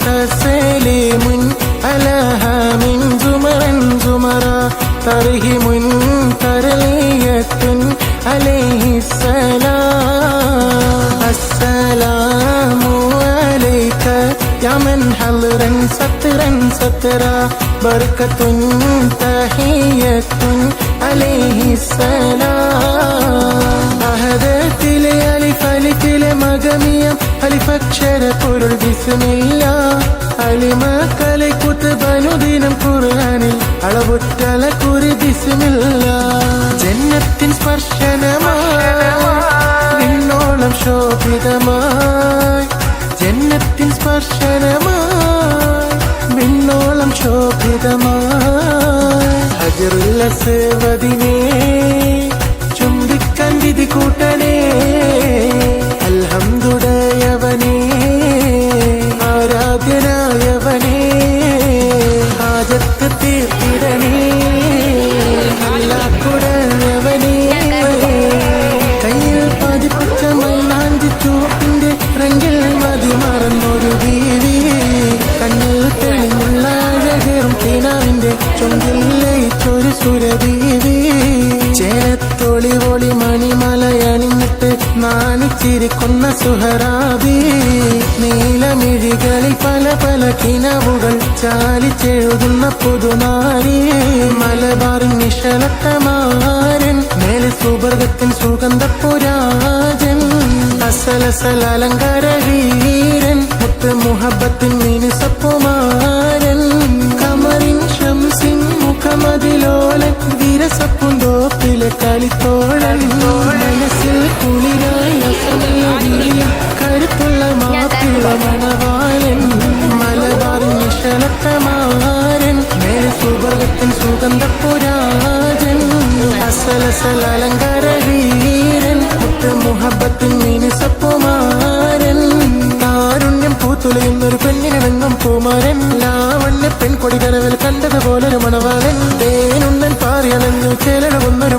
تسليم ألها من زمرا زمرا ترهم ترلية عليه السلام السلام عليك يا من حلرا سترا سترا بركة تحية عليه السلام അലിഫക്ഷര പൊരുൾ ബിസ്മില്ല അലിമ കലക്കുത്ത് കുത്തുബനുദിനം ഖുർആനിൽ അളവുറ്റല കുറി ബിസ്മില്ല ജന്നത്തിൻ സ്പർശനമായി നിന്നോളം ശോഭിതമായി. ജന്നത്തിൻ സ്പർശനമായി നിന്നോളം ശോഭിതമായി. ഹജറുല്ല സേവതിനെ ചുംബിക്കാൻ വിധി കൂട്ടണേ കിനാവിന്റെ സുരദീവി ചേത്തൊളി ഒളി മണിമലയണിഞ്ഞിട്ട് നാണിച്ചിരിക്കുന്ന സുഹറാബി. നീലമിഴികളിൽ പല പല കിനവുകൾ ചാലിച്ചെഴുതുന്ന പുതുനാരി. മലബാറിൻ നിശലത്തമാരൻ മേലെ സുവർഗത്തിൻ സുഗന്ധപുരാജൻ. അസലസൽ അലങ്കാര മനസ്സിൽ കുളിരായ പ്രണയവിളിയിൽ കരുത്തുള്ള മാപ്പിള മണവാളൻ മലബാറിൻ ശലത്തമാരൻ മേൽസുഭകത്തിൻ സുഗന്ധപുരാജൻ അസലസൽ അലങ്കാര വീരൻ മുത്ത് മുഹബത്തിൻ മിനുസപ്പുമാരൻ കാരുണ്യം പൂത്തുലയുന്നൊരു പെണ്ണിന് വെങ്ങും പൂമാരൻ ലാവണ്യ പെൺകൊടികരവിൽ കണ്ടതുപോലൊരു മണവാളൻ തേനുണ്ണൻ പാറിയണഞ്ഞു ചേലണ ഒന്നൊരു